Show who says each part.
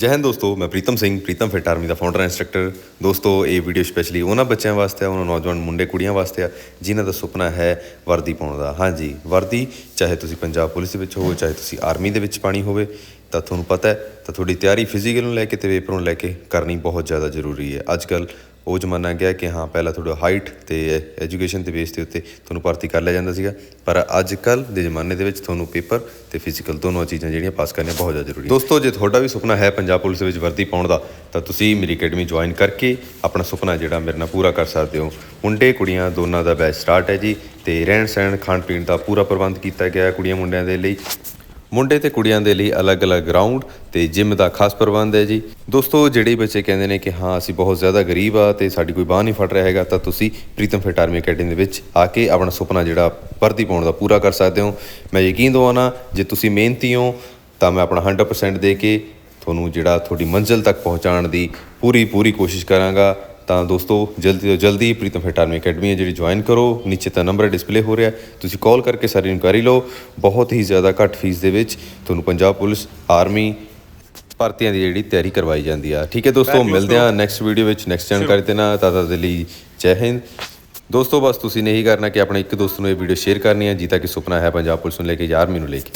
Speaker 1: ਜੈ ਹਿੰਦ ਦੋਸਤੋ, ਮੈਂ ਪ੍ਰੀਤਮ ਸਿੰਘ, ਪ੍ਰੀਤਮ ਫਿਟ ਆਰਮੀ ਦਾ ਫਾਊਂਡਰ ਇੰਸਟ੍ਰਕਟਰ ਦੋਸਤੋ, ਇਹ ਵੀਡੀਓ ਸਪੈਸ਼ਲੀ ਉਹਨਾਂ ਬੱਚਿਆਂ ਵਾਸਤੇ ਆ, ਉਹਨਾਂ ਨੌਜਵਾਨ ਮੁੰਡੇ, ਕੁੜੀਆਂ ਵਾਸਤੇ ਆ, ਜਿਨ੍ਹਾਂ ਦਾ ਸੁਪਨਾ ਹੈ ਵਰਦੀ ਪਾਉਣ ਦਾ। ਹਾਂਜੀ, ਵਰਦੀ, ਚਾਹੇ ਤੁਸੀਂ ਪੰਜਾਬ ਪੁਲਿਸ ਵਿੱਚ ਹੋਵੋ, ਚਾਹੇ ਤੁਸੀਂ ਆਰਮੀ ਦੇ ਵਿੱਚ ਪਾਣੀ ਹੋਵੇ, ਤਾਂ ਤੁਹਾਨੂੰ ਪਤਾ ਹੈ, ਤਾਂ ਤੁਹਾਡੀ ਤਿਆਰੀ ਫਿਜ਼ੀਕਲ ਨੂੰ ਲੈ ਕੇ ਤੇ ਪੇਪਰ ਨੂੰ ਲੈ ਕੇ ਕਰਨੀ ਬਹੁਤ ਜ਼ਿਆਦਾ ਜ਼ਰੂਰੀ ਹੈ। ਅੱਜ ਕੱਲ ਉਹ ਜ਼ਮਾਨਾ ਗਿਆ ਕਿ ਹਾਂ, ਪਹਿਲਾਂ ਤੁਹਾਡਾ ਹਾਈਟ ਤੇ ਐਜੂਕੇਸ਼ਨ ਦੇ ਬੇਸ ਦੇ ਉੱਤੇ ਤੁਹਾਨੂੰ ਭਰਤੀ ਕਰ ਲਿਆ ਜਾਂਦਾ ਸੀਗਾ। ਪਰ ਅੱਜ ਕੱਲ ਦੇ ਜ਼ਮਾਨੇ ਦੇ ਵਿੱਚ ਤੁਹਾਨੂੰ ਪੇਪਰ ਤੇ ਫਿਜ਼ੀਕਲ ਦੋਨੋਂ ਚੀਜ਼ਾਂ ਜਿਹੜੀਆਂ ਪਾਸ ਕਰਨੀਆਂ ਬਹੁਤ ਜ਼ਿਆਦਾ ਜ਼ਰੂਰੀ ਦੋਸਤੋ, ਜੇ ਤੁਹਾਡਾ ਵੀ ਸੁਪਨਾ ਹੈ ਪੰਜਾਬ ਪੁਲਿਸ ਦੇ ਵਿੱਚ ਵਰਦੀ ਪਾਉਣ ਦਾ, ਤਾਂ ਤੁਸੀਂ ਮੇਰੀ ਅਕੈਡਮੀ ਜੁਆਇਨ ਕਰਕੇ ਆਪਣਾ ਸੁਪਨਾ ਜਿਹੜਾ ਮੇਰੇ ਨਾਲ ਪੂਰਾ ਕਰ ਸਕਦੇ ਹੋ। ਮੁੰਡੇ, ਕੁੜੀਆਂ ਦੋਨਾਂ ਦਾ ਬੈਚ ਸਟਾਰਟ ਹੈ ਜੀ ਤੇ ਰਹਿਣ ਸਹਿਣ ਖਾਣ ਪੀਣ ਦਾ ਪੂਰਾ ਪ੍ਰਬੰਧ ਕੀਤਾ ਗਿਆ ਕੁੜੀਆਂ ਮੁੰਡਿਆਂ ਦੇ ਲਈ। ਮੁੰਡੇ ਤੇ ਕੁੜੀਆਂ ਦੇ ਲਈ ਅਲੱਗ-ਅਲੱਗ ਗਰਾਊਂਡ ਤੇ ਜਿਮ ਦਾ ਖਾਸ ਪ੍ਰਬੰਧ ਹੈ ਜੀ। ਦੋਸਤੋ, ਜਿਹੜੇ ਬੱਚੇ ਕਹਿੰਦੇ ਨੇ ਕਿ ਹਾਂ, ਅਸੀਂ ਬਹੁਤ ਜ਼ਿਆਦਾ ਗਰੀਬ ਆ ਤੇ ਸਾਡੀ ਕੋਈ ਬਾਹ ਨਹੀਂ ਫੜ ਰਿਹਾ ਹੈਗਾ, ਤਾਂ ਤੁਸੀਂ ਪ੍ਰੀਤਮ ਫਿਟ ਆਰਮੀ ਅਕੈਡਮੀ ਦੇ ਵਿੱਚ ਆ ਕੇ ਆਪਣਾ ਸੁਪਨਾ ਜਿਹੜਾ ਵਰਦੀ ਪਾਉਣ ਦਾ ਪੂਰਾ ਕਰ ਸਕਦੇ ਹੋ। ਮੈਂ ਯਕੀਨ ਦਵਾਨਾ ਜੇ ਤੁਸੀਂ ਮਿਹਨਤੀ ਹੋ, ਤਾਂ ਮੈਂ ਆਪਣਾ 100% ਦੇ ਕੇ ਤੁਹਾਨੂੰ ਜਿਹੜਾ ਤੁਹਾਡੀ ਮੰਜ਼ਿਲ ਤੱਕ ਪਹੁੰਚਾਉਣ ਦੀ ਪੂਰੀ ਪੂਰੀ ਕੋਸ਼ਿਸ਼ ਕਰਾਂਗਾ। ਤਾਂ ਦੋਸਤੋ ਜਲਦੀ ਤੋਂ ਜਲਦੀ ਪ੍ਰੀਤਮ ਫਿਟ ਆਰਮੀ ਅਕੈਡਮੀ ਹੈ ਜਿਹੜੀ ਜੁਆਇਨ ਕਰੋ। ਨੀਚੇ ਤਾਂ ਨੰਬਰ ਡਿਸਪਲੇ ਹੋ ਰਿਹਾ ਤੁਸੀਂ ਕਾਲ ਕਰਕੇ ਸਾਰੀ ਇਨਕੁਆਇਰੀ ਲਓ। ਬਹੁਤ ਹੀ ਜ਼ਿਆਦਾ ਘੱਟ ਫੀਸ ਦੇ ਵਿੱਚ ਤੁਹਾਨੂੰ ਪੰਜਾਬ ਪੁਲਿਸ ਆਰਮੀ ਭਰਤੀਆਂ ਦੀ ਜਿਹੜੀ ਤਿਆਰੀ ਕਰਵਾਈ ਜਾਂਦੀ ਆ। ਠੀਕ ਹੈ ਦੋਸਤੋ ਮਿਲਦੇ ਆ ਨੈਕਸਟ ਵੀਡੀਓ ਵਿੱਚ ਨੈਕਸਟ ਜਾਣਕਾਰੀ ਤੇ ਨਾ ਤਦ ਦੇ ਲਈ ਜੈ ਹਿੰਦ। ਦੋਸਤੋ ਬਸ ਤੁਸੀਂ ਨੇ ਇਹੀ ਕਰਨਾ ਕਿ ਆਪਣੇ ਇੱਕ ਦੋਸਤ ਨੂੰ ਇਹ ਵੀਡੀਓ ਸ਼ੇਅਰ ਕਰਨੀ ਹੈ ਜੀ ਤਾਂ ਕਿ ਸੁਪਨਾ ਹੈ ਪੰਜਾਬ ਪੁਲਿਸ ਨੂੰ ਲੈ ਕੇ ਜਾਂ ਆਰਮੀ ਨੂੰ ਲੈ ਕੇ।